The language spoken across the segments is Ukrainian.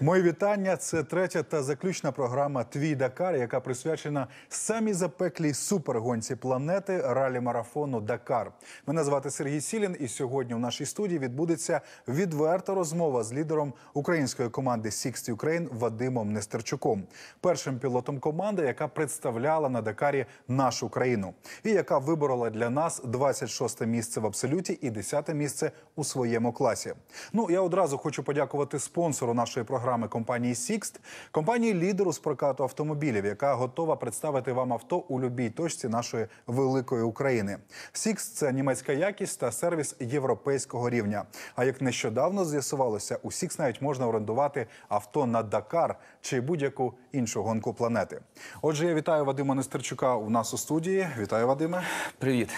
Мої вітання. Це третя та заключна програма Твій Дакар, яка присвячена самій запеклій супергонці планети ралі марафону Дакар. Мене звати Сергій Сілін, і сьогодні в нашій студії відбудеться відверта розмова з лідером української команди Sixty Ukraine Вадимом Нестерчуком, першим пілотом команди, яка представляла на Дакарі нашу країну, і яка виборола для нас 26 місце в абсолюті і 10 місце у своєму класі. Ну я одразу хочу подякувати спонсору нашої програми компанії Sixt, компанії лідеру з прокату автомобілів, яка готова представити вам авто у любій точці нашої великої України. Sixt – це німецька якість та сервіс європейського рівня. А як нещодавно з'ясувалося, у Sixt навіть можна орендувати авто на Дакар чи будь-яку іншу гонку планети. Отже, я вітаю Вадима Нестерчука у нас у студії. Вітаю, Вадиме. Привіт.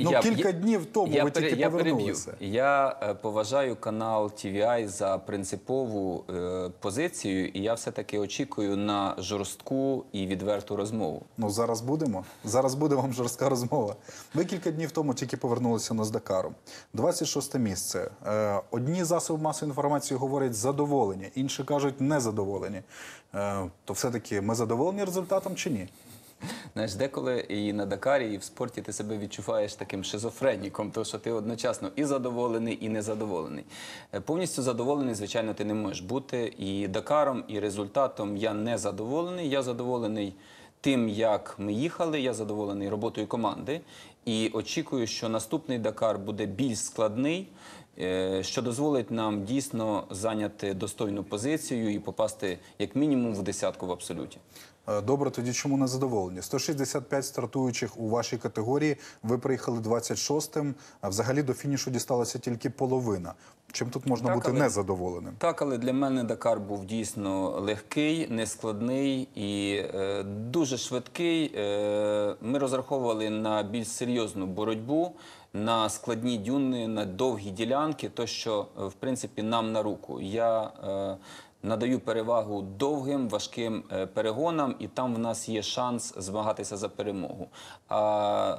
Ну, кілька днів тому ви тільки я повернулися. переб'ю. Я е, поважаю канал TVI за принципову е, позицію, і я все-таки очікую на жорстку і відверту розмову. Ну зараз будемо. Зараз буде вам жорстка розмова. Ви кілька днів тому тільки повернулися на з Дакару. 26 місце. Е, Одні засоби масової інформації говорять задоволені, інші кажуть незадоволені. Е, То все-таки ми задоволені результатом чи ні? Знаєш, деколи і на Дакарі, і в спорті ти себе відчуваєш таким шизофреніком, тому що ти одночасно і задоволений, і незадоволений. Е, Повністю задоволений, звичайно, ти не можеш бути. І Дакаром, і результатом я не задоволений. Я задоволений тим, як ми їхали, я задоволений роботою команди. І очікую, що наступний Дакар буде більш складний. е, Що дозволить нам дійсно зайняти достойну позицію і попасти як мінімум в десятку в абсолюті. Е, Добре, тоді чому не задоволені? 165 стартуючих у вашій категорії. Ви приїхали 26-м, а взагалі до фінішу дісталася тільки половина. Чим тут можна Так, бути але- незадоволеним? Так, але для мене Дакар був дійсно легкий, нескладний і е, дуже швидкий. Е, ми розраховували на більш серйозну боротьбу, на складні дюни, на довгі ділянки, то що е, в принципі нам на руку. Я е, надаю перевагу довгим, важким е, перегонам, і там в нас є шанс змагатися за перемогу. А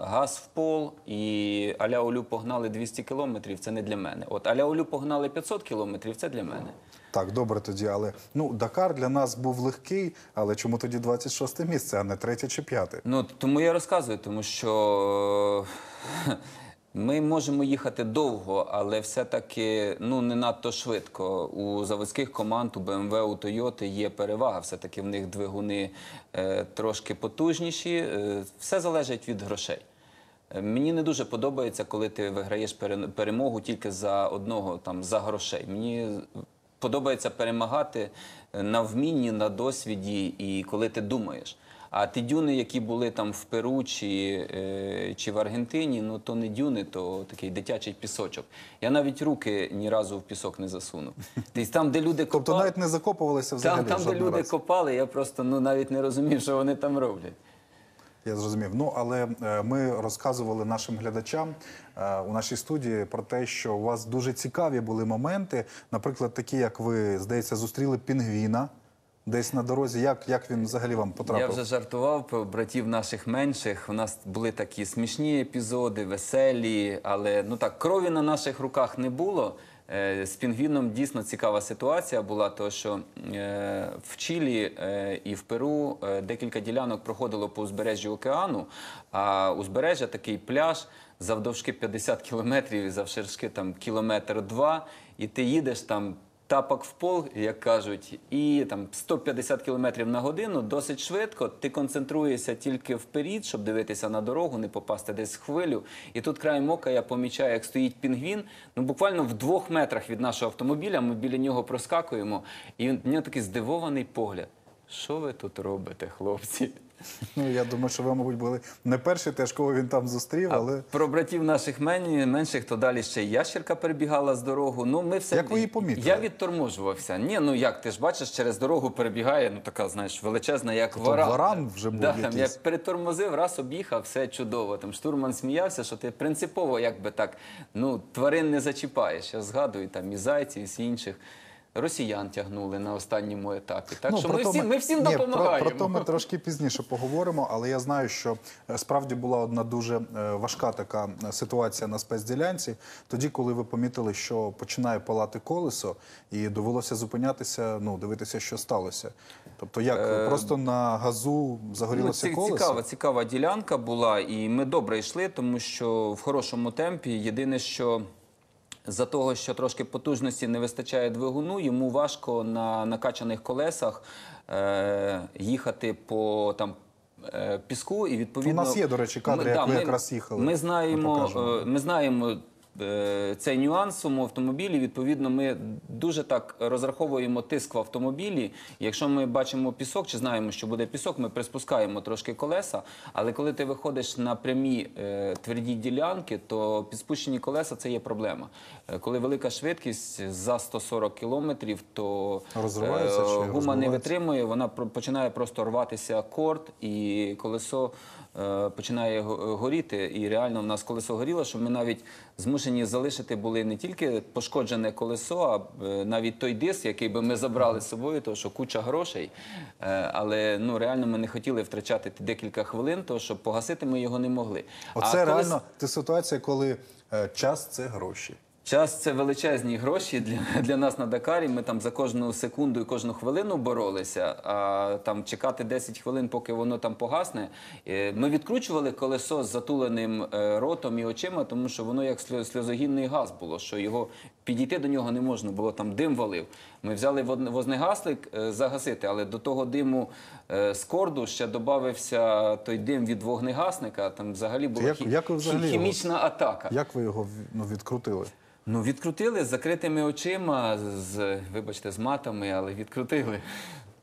газ в пол і Аля Олю погнали 200 кілометрів. Це не для мене. От Аля Олю погнали 500 кілометрів. Це для мене. Так, добре тоді, але ну Дакар для нас був легкий, але чому тоді 26 місце, а не третє чи п'яте? Ну тому я розказую, тому що ми можемо їхати довго, але все-таки ну не надто швидко. У заводських команд, у BMW, у Toyota є перевага. Все-таки в них двигуни е, трошки потужніші. Е, все залежить від грошей. Е, Мені не дуже подобається, коли ти виграєш пере- перемогу тільки за одного там за грошей. Мені подобається перемагати е, на вмінні, на досвіді і коли ти думаєш. А ті дюни, які були там в Перу чи, е, чи в Аргентині, ну то не дюни, то такий дитячий пісочок. Я навіть руки ні разу в пісок не засунув. Тобто там, де люди Тобто навіть не закопувалися взагалі. там, там де люди разу. копали, я просто ну навіть не розумів, що вони там роблять. Я зрозумів. Ну але е, ми розказували нашим глядачам е, у нашій студії про те, що у вас дуже цікаві були моменти. Наприклад, такі, як ви здається, зустріли пінгвіна десь на дорозі. Як, як він взагалі вам потрапив? Я вже жартував про братів наших менших. У нас були такі смішні епізоди, веселі, але ну так крові на наших руках не було. Е, З пінгвіном дійсно цікава ситуація була, то що е, в Чилі е, і в Перу декілька ділянок проходило по узбережжю океану, а узбережжя такий пляж завдовжки 50 кілометрів і завширшки там кілометр два, і ти їдеш там тапок в пол, як кажуть, і там 150 км на годину досить швидко. Ти концентруєшся тільки вперед, щоб дивитися на дорогу, не попасти десь в хвилю. І тут краєм ока я помічаю, як стоїть пінгвін. Ну буквально в двох метрах від нашого автомобіля ми біля нього проскакуємо. І в нього такий здивований погляд. Що ви тут робите, хлопці? Ну я думаю, що ви, мабуть, були не перші теж, кого він там зустрів, але Про братів наших мен- менших, то далі ще й ящерка перебігала з дорогу. Ну, ми все... Як ви її помітили? Я відторможувався. Ні, ну як ти ж бачиш, через дорогу перебігає, ну така, знаєш, величезна, як варан. варан вже був да, там, як перетормозив, раз об'їхав, все чудово. Там штурман сміявся, що ти принципово, якби так, ну, тварин не зачіпаєш. Я згадую там і зайців, і інших. Росіян тягнули на останньому етапі. Так Ну, що ми то всім, ми всім Ні, допомагаємо. Про, про то ми трошки пізніше поговоримо, але я знаю, що е, справді була одна дуже е, важка така е, ситуація на спецділянці. Тоді, коли ви помітили, що починає палати колесо, і довелося зупинятися, ну дивитися, що сталося. Тобто, як просто на газу загорілося Е, Ну, колесо? Цікава, цікава ділянка була, і ми добре йшли, тому що в хорошому темпі. Єдине, що за того, що трошки потужності не вистачає двигуну, йому важко на накачаних колесах е, їхати по там. е, Піску і відповідно У нас є, до речі, кадри, як ви якраз їхали. Ми Ми знаємо, покажемо. е, ми знаємо цей нюанс в автомобілі. Відповідно, ми дуже так розраховуємо тиск в автомобілі. Якщо ми бачимо пісок, чи знаємо, що буде пісок, ми приспускаємо трошки колеса. Але коли ти виходиш на прямі е, тверді ділянки, то підспущені колеса це є проблема. Е, Коли велика швидкість за 140 кілометрів, то Розривається чи гума не розбивається? витримує, вона про- починає просто рватися корд, і колесо е, починає го- горіти. І реально в нас колесо горіло, що ми навіть змушені залишити були не тільки пошкоджене колесо, а е, навіть той диск, який би ми забрали з собою, тому що куча грошей. Е, але ну реально ми не хотіли втрачати декілька хвилин, тому що погасити ми його не могли. Оце А колес- реально це ситуація, коли е, час це гроші. Час це величезні гроші для, для нас на Дакарі. Ми там за кожну секунду і кожну хвилину боролися. А там чекати 10 хвилин, поки воно там погасне. Е, Ми відкручували колесо з затуленим е, ротом і очима, тому що воно як сльо- сльозогінний газ було, що його підійти до нього не можна було. Там дим валив. Ми взяли вознегаслик е, загасити, але до того диму е, з корду ще додався той дим від вогнегасника. Там взагалі була Як- хі- як взагалі хі- його- хімічна атака. Як ви його ну, відкрутили? Ну, відкрутили з закритими очима, з, вибачте, з матами, але відкрутили.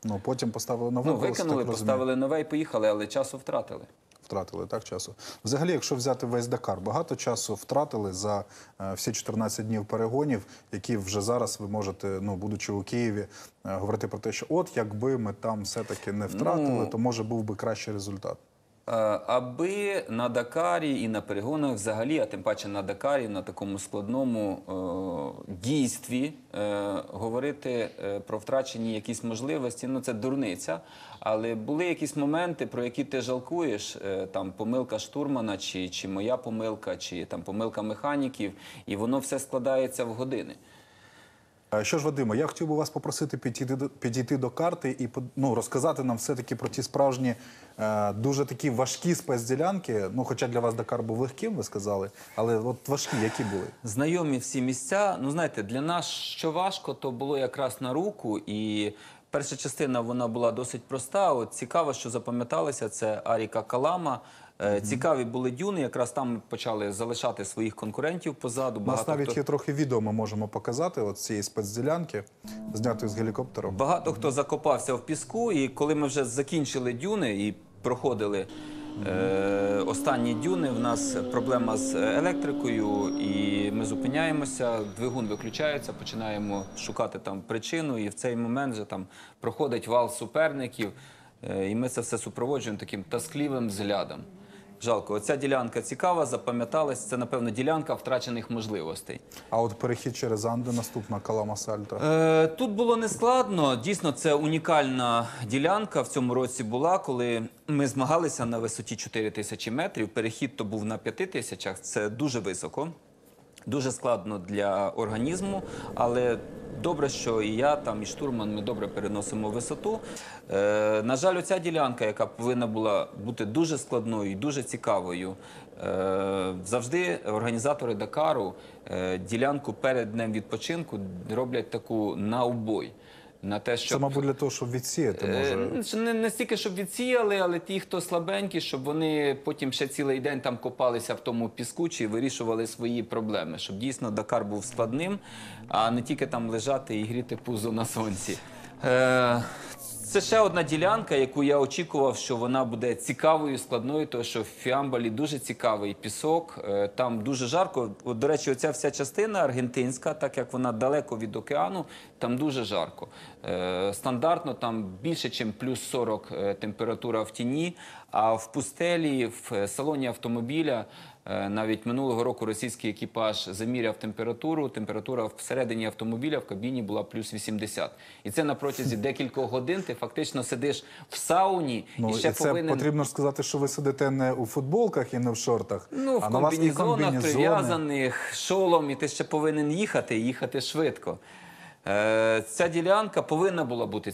Ну потім поставили нове Ну, викинули, поставили нове і поїхали, але часу втратили. Втратили так часу. Взагалі, якщо взяти весь Дакар, багато часу втратили за е, всі 14 днів перегонів, які вже зараз ви можете, ну будучи у Києві, е, говорити про те, що от якби ми там все-таки не втратили, Ну, то може був би кращий результат. Е, Аби на Дакарі і на перегонах взагалі, а тим паче на Дакарі, на такому складному е, дійстві, е, говорити про втрачені якісь можливості, ну це дурниця. Але були якісь моменти, про які ти жалкуєш, там помилка штурмана, чи, чи моя помилка, чи там помилка механіків, і воно все складається в години. Що ж, Вадиме, я хотів би вас попросити підійти до, підійти до карти і ну, розказати нам все-таки про ті справжні, е, дуже такі важкі спецділянки. Ну, хоча для вас Дакар був легким, ви сказали, але от важкі, які були. Знайомі всі місця. Ну, знаєте, для нас що важко, то було якраз на руку. І перша частина вона була досить проста. От цікаво, що запам'яталося, це Аріка Калама. Е, Цікаві були дюни. Якраз там почали залишати своїх конкурентів позаду. У нас навіть хто- є трохи відео, ми можемо показати от цієї спецділянки, знятої з гелікоптером. Багато хто закопався в піску, і коли ми вже закінчили дюни і проходили е, останні дюни, в нас проблема з електрикою, і ми зупиняємося, двигун виключається, починаємо шукати там причину, і в цей момент вже там проходить вал суперників, е, і ми це все супроводжуємо таким тасклівим взглядом. Жалко, оця ділянка цікава, запам'яталась. Це, напевно, ділянка втрачених можливостей. А от перехід через Анди, наступна Калама Сальта. Е, Тут було нескладно. Дійсно, це унікальна ділянка в цьому році була, коли ми змагалися на висоті 4 тисячі метрів. Перехід то був на 5 тисячах. Це дуже високо, дуже складно для організму, але. Добре, що і я там, і штурман, ми добре переносимо висоту. Е, на жаль, оця ділянка, яка повинна була бути дуже складною і дуже цікавою, е, завжди організатори Дакару е, ділянку перед днем відпочинку роблять таку на убой. На те, Це, мабуть, для того, щоб відсіяти, може. Е, не, не стільки, щоб відсіяли, але ті, хто слабенькі, щоб вони потім ще цілий день там копалися в тому піску чи вирішували свої проблеми, щоб дійсно Дакар був складним, а не тільки там лежати і гріти пузо на сонці. Е, це ще одна ділянка, яку я очікував, що вона буде цікавою, складною, тому що в Фіамбалі дуже цікавий пісок, е, там дуже жарко. До речі, оця вся частина аргентинська, так як вона далеко від океану, там дуже жарко. Е, Стандартно там більше, ніж плюс 40 е, температура в тіні, А в пустелі, в салоні автомобіля, навіть минулого року російський екіпаж заміряв температуру. Температура всередині автомобіля в кабіні була плюс 80. І це на протязі декількох годин ти фактично сидиш в сауні Ну, і ще і це повинен потрібно ж сказати, що ви сидите не у футболках і не в шортах, Ну, в а на вас і комбінезонах, прив'язаних, шолом, і ти ще повинен їхати, і їхати швидко. Е, ця ділянка повинна була бути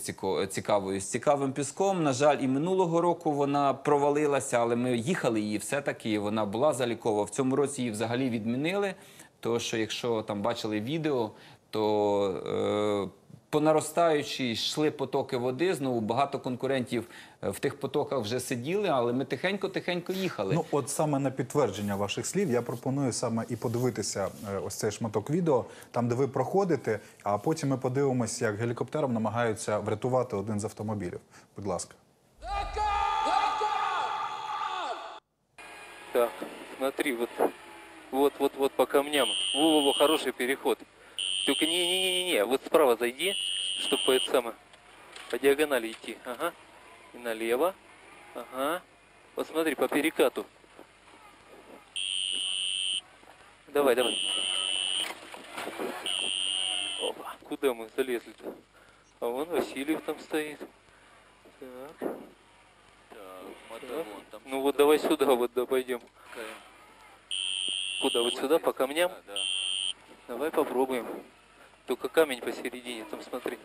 цікавою, з цікавим піском. На жаль, і минулого року вона провалилася, але ми їхали її все-таки, вона була залікова. В цьому році її взагалі відмінили. Тому що якщо там бачили відео, то е, по наростаючій йшли потоки води. Знову багато конкурентів е, в тих потоках вже сиділи, але ми тихенько-тихенько їхали. Ну, от саме на підтвердження ваших слів, я пропоную саме і подивитися е, ось цей шматок відео, там, де ви проходите, а потім ми подивимося, як гелікоптером намагаються врятувати один з автомобілів. Будь ласка. Так, смотри, вот, вот, вот, вот по камням. Во-во-во, хороший переход. Только не-не-не-не, вот справа зайди, чтобы по это самое, по диагонали идти. Ага. И налево. Ага. Вот смотри, по перекату. Давай, давай. Опа. Куда мы залезли-то? А вон Васильев там стоит. Так. Так. Ну вот давай сюда вот да, пойдем. Куда? Вот сюда, по камням? Давай попробуем. Только камень посередине, там смотри.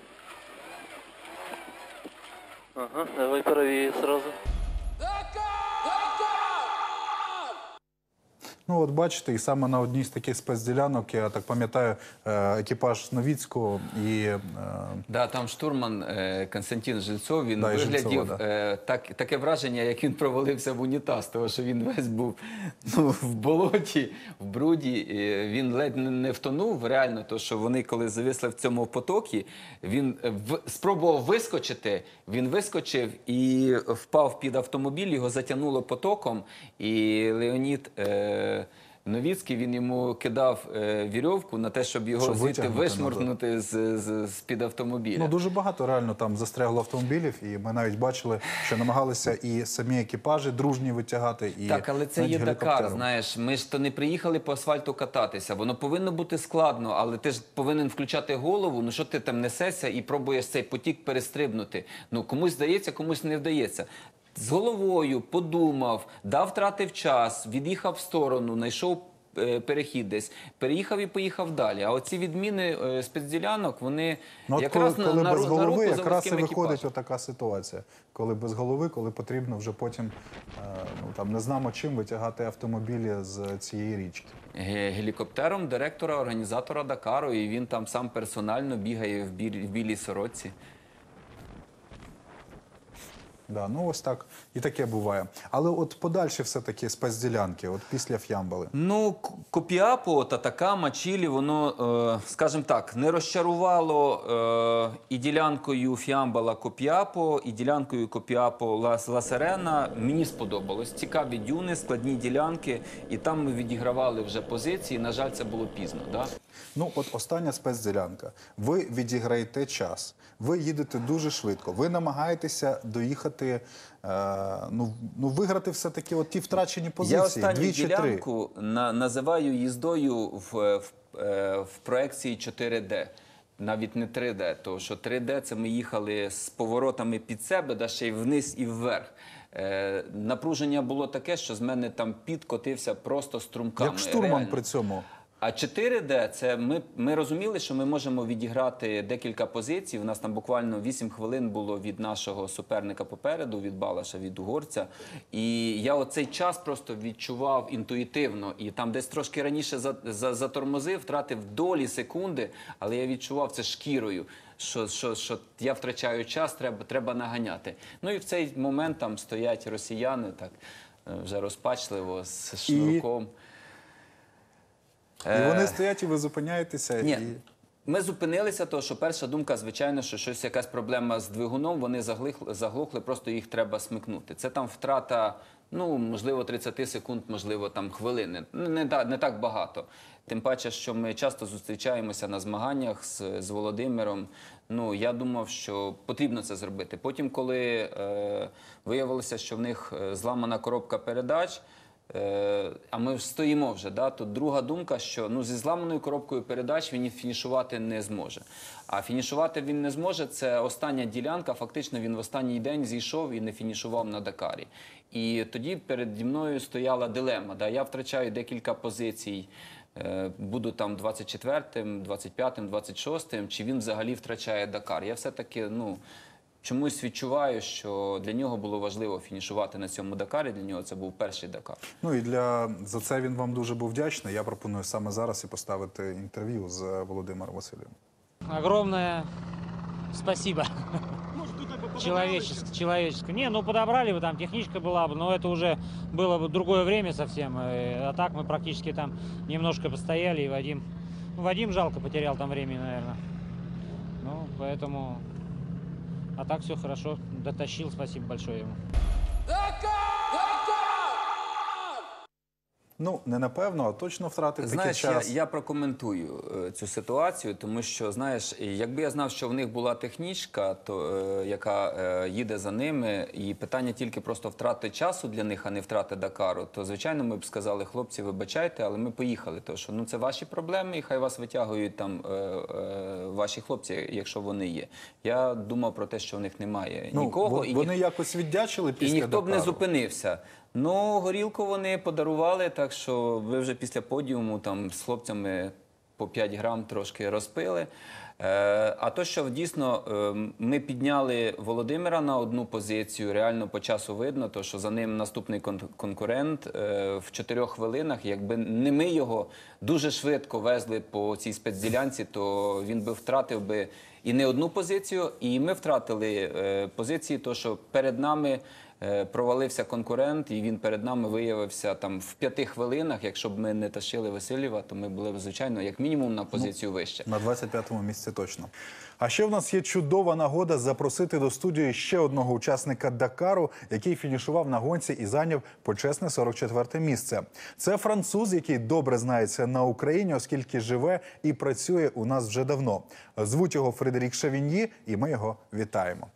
Ага, давай правее сразу. Ну, от бачите, і саме на одній з таких спецділянок, я так пам'ятаю, е, екіпаж Новіцького і е, Да, там штурман е, Константин Жильцов, він Да, виглядів Жильцова, да. так, таке враження, як він провалився в унітаз, тому що він весь був ну, в болоті, в бруді. Він ледь не, втонув. Реально, то що вони, коли зависли в цьому потокі, він в, спробував вискочити. Він вискочив і впав під автомобіль, його затягнуло потоком. І Леонід. Е, Новіцький він йому кидав е, вірьовку на те, щоб його Щоб звідти витягнути вишморгнути з, з, з під автомобіля. ну дуже багато реально там застрягло автомобілів, і ми навіть бачили, що намагалися і самі екіпажі дружні витягати, і Так, але це навіть є Дакар. гелікоптером. Знаєш, ми ж то не приїхали по асфальту кататися. Воно повинно бути складно, але ти ж повинен включати голову. Ну що ти там несешся і пробуєш цей потік перестрибнути. Ну комусь вдається, комусь не вдається. З головою подумав, дав втратив час, від'їхав в сторону, знайшов. е, Перехід десь переїхав і поїхав далі. А оці відміни е, спецділянок, вони Ну, от якраз коли, коли на, без ру- на голови руку якраз і виходить отака ситуація. Коли без голови, коли потрібно вже потім е, ну там не знамо чим витягати автомобілі з цієї річки. Гелікоптером директора організатора Дакару, і він там сам персонально бігає в білій, в білій сорочці. Да, ну ось так і таке буває. Але от подальші все таки спецділянки, от після Ф'ямбали. Ну, Копіапо, Татакама, Чилі, воно, е, скажімо так, не розчарувало е, і ділянкою Фіамбала Копіапо, і ділянкою Копіапо Лас Ласерена. Мені сподобалось. Цікаві дюни, складні ділянки, і там ми відігравали вже позиції. На жаль, це було пізно. Ну, от остання спецділянка. Ви відіграєте час, ви їдете дуже швидко. Ви намагаєтеся доїхати, е, ну, ну виграти все таки от ті втрачені позиції. Я останню дві чи три. ділянку на, називаю їздою в, в, е, в проекції 4D. Навіть не 3D, тому що 3D це ми їхали з поворотами під себе, да ще й вниз і вверх. Е, напруження було таке, що з мене там підкотився просто струмками. Як штурман реально. при цьому. А 4D це ми, ми розуміли, що ми можемо відіграти декілька позицій. У нас там буквально 8 хвилин було від нашого суперника попереду, від Балаша, від угорця. І я оцей час просто відчував інтуїтивно. І там десь трошки раніше за, за, затормозив, втратив долі секунди, але я відчував це шкірою. Що, що, що я втрачаю час, треба, треба наганяти. Ну і в цей момент там стоять росіяни, так е, вже розпачливо з шнурком. І вони стоять, і ви зупиняєтеся. Е. Ні. І... Ми зупинилися, тому що перша думка, звичайно, що щось якась проблема з двигуном. Вони заглихли, заглохли, просто їх треба смикнути. Це там втрата Ну, можливо, 30 секунд, можливо, там хвилини. Ну, Не, та- не так багато. Тим паче, що ми часто зустрічаємося на змаганнях з, з Володимиром. Ну, я думав, що потрібно це зробити. Потім, коли е, виявилося, що в них е, зламана коробка передач, Е, а ми стоїмо вже. Да? Тут друга думка, що ну, зі зламаною коробкою передач він фінішувати не зможе. А фінішувати він не зможе. Це остання ділянка. Фактично він в останній день зійшов і не фінішував на Дакарі. І тоді переді мною стояла дилема. Да? Я втрачаю декілька позицій. е, Буду там 24-м, 25-м, 26-м, чи він взагалі втрачає Дакар. Я все-таки ну, чомусь відчуваю, що для нього було важливо фінішувати на цьому Дакарі. Для нього це був перший Дакар. Ну і для за це він вам дуже був вдячний. Я пропоную саме зараз і поставити інтерв'ю з е, Володимиром Васильовим. Огромное спасибо. Человеческое, человеческое. Не, ну подобрали бы там, техничка была бы, но это уже было бы другое время совсем. э, А так мы практически там немножко постояли, и Вадим... ну, Вадим жалко потерял там времени, наверное. Ну, поэтому... а так все хорошо, дотащил, спасибо большое ему. Ну не напевно, а точно втратив такий Знаєш, я, час. я прокоментую е, цю ситуацію, тому що знаєш, якби я знав, що в них була технічка, то е, яка е, їде за ними, і питання тільки просто втрати часу для них, а не втрати Дакару, то звичайно ми б сказали, хлопці, вибачайте, але ми поїхали. То що ну це ваші проблеми, і хай вас витягують там е, е, ваші хлопці, якщо вони є. Я думав про те, що в них немає Ну, нікого, во- і вони ні- якось віддячили і після ніхто б не зупинився. Ну, горілку вони подарували, так що ви вже після подіуму там з хлопцями по 5 грам трошки розпили. Е, а то, що дійсно е, ми підняли Володимира на одну позицію, реально по часу видно, то що за ним наступний кон- конкурент е, в чотирьох хвилинах. Якби не ми його дуже швидко везли по цій спецділянці, то він би втратив би і не одну позицію, і ми втратили позиції, то що перед нами. Е, Провалився конкурент, і він перед нами виявився там в п'яти хвилинах. Якщо б ми не тащили Васильєва, то ми були б звичайно як мінімум на позицію вище. На 25-му місці точно. А ще в нас є чудова нагода запросити до студії ще одного учасника Дакару, який фінішував на гонці і зайняв почесне 44-те місце. Це француз, який добре знається на Україні, оскільки живе і працює у нас вже давно. Звуть його Фредерік Шавіньї, і ми його вітаємо.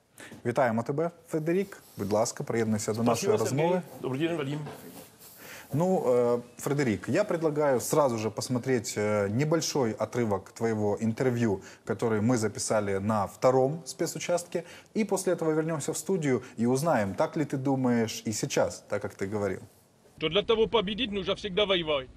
Вітаємо тебе, Фредерік. Будь ласка, приєднуйся до нашої Спасибо, розмови. Сергей. Добрый день, Вадим. Ну, э, Фредерик, я предлагаю сразу же посмотреть э, небольшой отрывок твоего интервью, который мы записали на втором спецучастке, и после этого вернемся в студию и узнаем, так ли ты думаешь и сейчас, так как ты говорил. То для того победить нужно всегда воевать.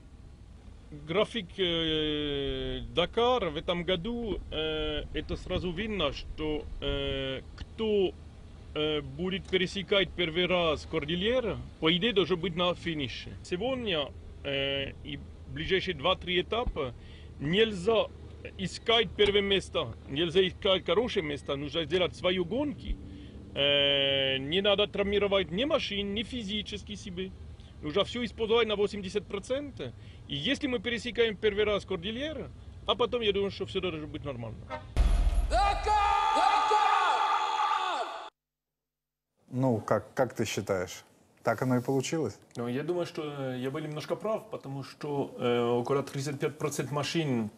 График э, Дакар в этом году, э, это сразу видно, что э, кто э, будет пересекать первый раз Кордильер, по идее должен быть на финише. Сегодня э, и ближайшие 2-3 этапа нельзя искать первое место, нельзя искать хорошее место, нужно сделать свои гонки. Э, не надо травмировать ни машин, ни физически себе. Нужно все использовать на 80%. И если мы пересекаем первый раз Кордильера, а потом я думаю, что все должно быть нормально. Ну, как, как ты считаешь? Так оно и получилось? Ну, я думаю, что э, я был немножко прав, потому что э, около 35% машин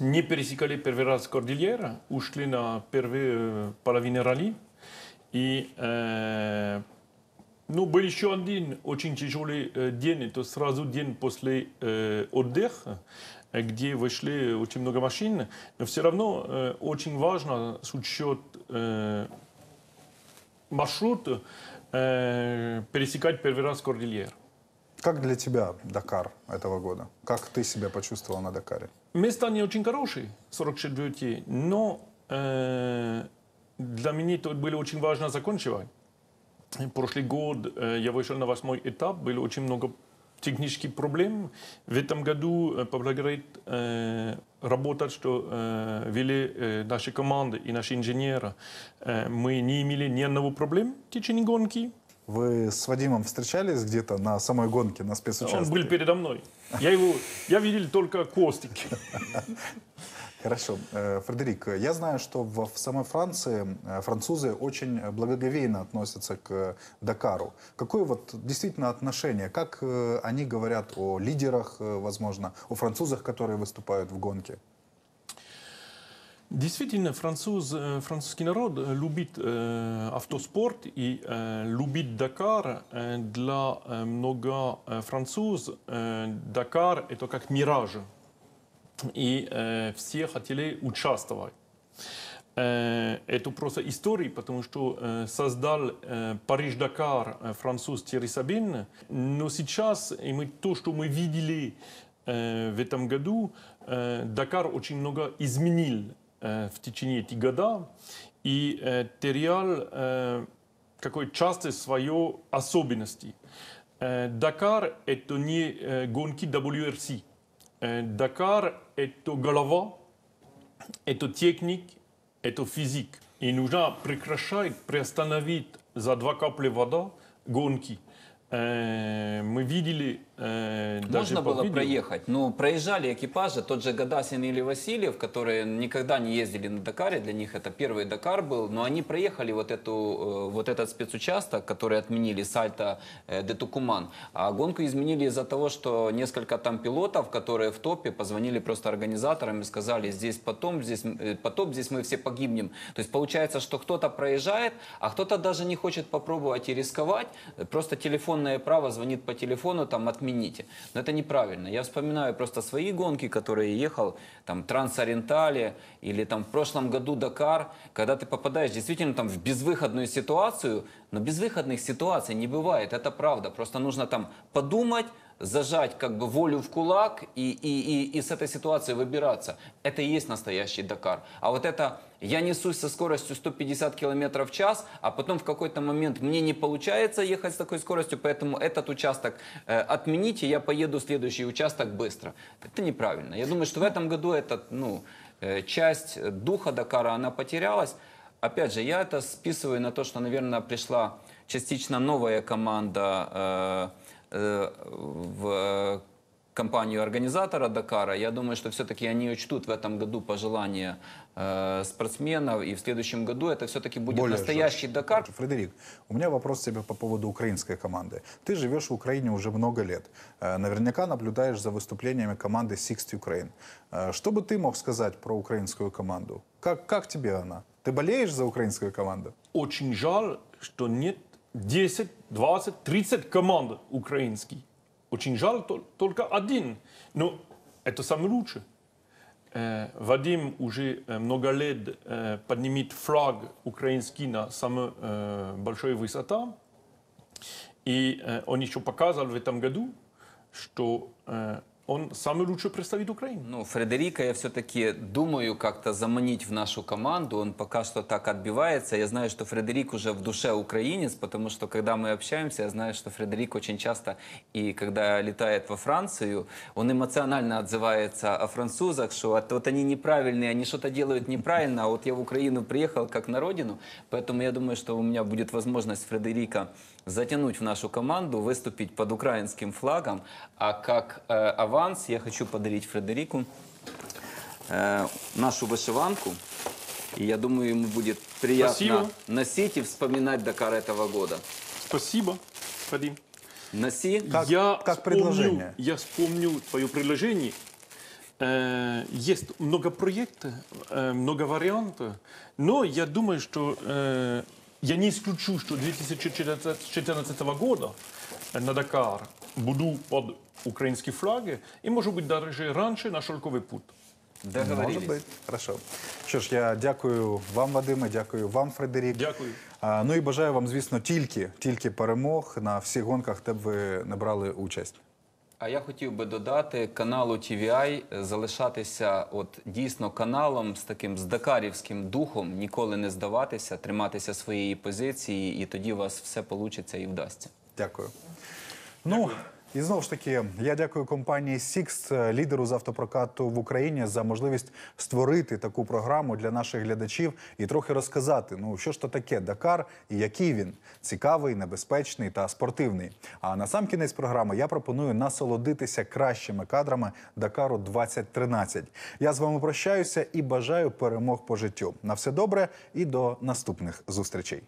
не пересекали первый раз Кордильера, ушли на первые э, половины ралли. И э, ну, был еще один очень тяжелый э, день, это сразу день после э, отдыха, где вышли очень много машин. Но все равно э, очень важно с учет э, маршрут э, пересекать первый раз Кордильер. Как для тебя Дакар этого года? Как ты себя почувствовал на Дакаре? Места не очень хорошие, 44 но э, для меня это было очень важно заканчивать. Прошлый год э, я вышел на восьмой этап, было очень много технических проблем. В этом году, э, поблагодарить э, работать, что э, вели э, наши команды и наши инженеры, э, мы не имели ни одного проблем в течение гонки. Вы с Вадимом встречались где-то на самой гонке, на Он спецучастке? был передо мной. Я его, я видел только костик. Хорошо. Э, Фредерик, я знаю, что в, самой Франции э, французы очень благоговейно относятся к Дакару. Какое вот действительно отношение? Как э, они говорят о лидерах, возможно, о французах, которые выступают в гонке? Действительно, француз, французский народ любит э, автоспорт и э, любит Дакар. Для много француз э, Дакар это как мираж. И э, все хотели участвовать. Э, Это просто история, потому что э, создал э, Париж-Дакар э, француз Терри Сабин. Но сейчас и мы, то, что мы видели э, в этом году, э, Дакар очень много изменил э, в течение этих годов и э, терял э, какой части своей особенности. Э, Дакар – это не э, гонки WRC. Э, Дакар – это голова, это техник, это физик. И нужно прекращать, приостановить за два капли вода гонки. Э, Мы видели э, Можно было видео, проехать. Ну, проезжали экипажи, тот же Гадасин или Васильев, которые никогда не ездили на Дакаре, для них это первый Дакар был, но они проехали вот, эту, э, вот этот спецучасток, который отменили, Сальто э, де Тукуман. А гонку изменили из-за того, что несколько там пилотов, которые в топе, позвонили просто организаторам и сказали, здесь потом, здесь э, потоп, здесь мы все погибнем. То есть получается, что кто-то проезжает, а кто-то даже не хочет попробовать и рисковать, просто телефонное право звонит по телефону, там отмените. Но это неправильно. Я вспоминаю просто свои гонки, которые ехал, там Трансориентале или там в прошлом году Дакар, когда ты попадаешь действительно там в безвыходную ситуацию, но безвыходных ситуаций не бывает, это правда. Просто нужно там подумать, зажать как бы волю в кулак и, и, и, и с этой ситуации выбираться. Это и есть настоящий Дакар. А вот это я несусь со скоростью 150 км в час, а потом в какой-то момент мне не получается ехать с такой скоростью, поэтому этот участок э, отмените, я поеду в следующий участок быстро. Это неправильно. Я думаю, что в этом году эта ну, э, часть духа Дакара, она потерялась. Опять же, я это списываю на то, что, наверное, пришла частично новая команда э, в э, компанию организатора Дакара. Я думаю, что все-таки они учтут в этом году пожелания э, спортсменов, и в следующем году это все-таки будет Более настоящий жестче. Дакар. Фредерик, у меня вопрос к тебе по поводу украинской команды. Ты живешь в Украине уже много лет. Э, Наверняка наблюдаешь за выступлениями команды Sixth Ukraine. Э, Что бы ты мог сказать про украинскую команду? Как, как тебе она? Ты болеешь за украинскую команду? Очень жаль, что нет 10, 20, 30 команд украинских. Очень жаль тол- только один. Но это самый лучший. Э, Вадим уже э, много лет э, поднимет флаг украинский на самую э, большую высоту. И э, он еще показал в этом году, что э, он самый лучший представитель Украины. Ну, Фредерика я все-таки думаю как-то заманить в нашу команду. Он пока что так отбивается. Я знаю, что Фредерик уже в душе украинец, потому что когда мы общаемся, я знаю, что Фредерик очень часто, и когда летает во Францию, он эмоционально отзывается о французах, что вот, вот они неправильные, они что-то делают неправильно, а вот я в Украину приехал как на родину. Поэтому я думаю, что у меня будет возможность Фредерика затянуть в нашу команду, выступить под украинским флагом. А как э, аванс я хочу подарить Фредерику э, нашу вышиванку. И я думаю, ему будет приятно Спасибо. носить и вспоминать Дакар этого года. Спасибо, Вадим. Носи. Как- я как вспомню- предложение? Я вспомню твое предложение. Э, есть много проектов, э, много вариантов, но я думаю, что э, я не исключу, что 2014 года на Дакар буду под украинский флаг, и, может быть, даже раньше на шелковый путь. Договорились. Може бути. Хорошо. Що ж, я дякую вам, Вадиме, дякую вам, Фредерік. Дякую. А, ну і бажаю вам, звісно, тільки, тільки перемог на всіх гонках, де б ви не брали участь. А я хотів би додати каналу TVI залишатися от дійсно каналом з таким з дакарівським духом, ніколи не здаватися, триматися своєї позиції, і тоді у вас все вийде і вдасться. Дякую. Ну, І знову ж таки, я дякую компанії Sixt, лідеру з автопрокату в Україні, за можливість створити таку програму для наших глядачів і трохи розказати, ну що ж то таке Дакар і який він цікавий, небезпечний та спортивний. А на сам кінець програми я пропоную насолодитися кращими кадрами Дакару 2013. Я з вами прощаюся і бажаю перемог по життю. На все добре і до наступних зустрічей.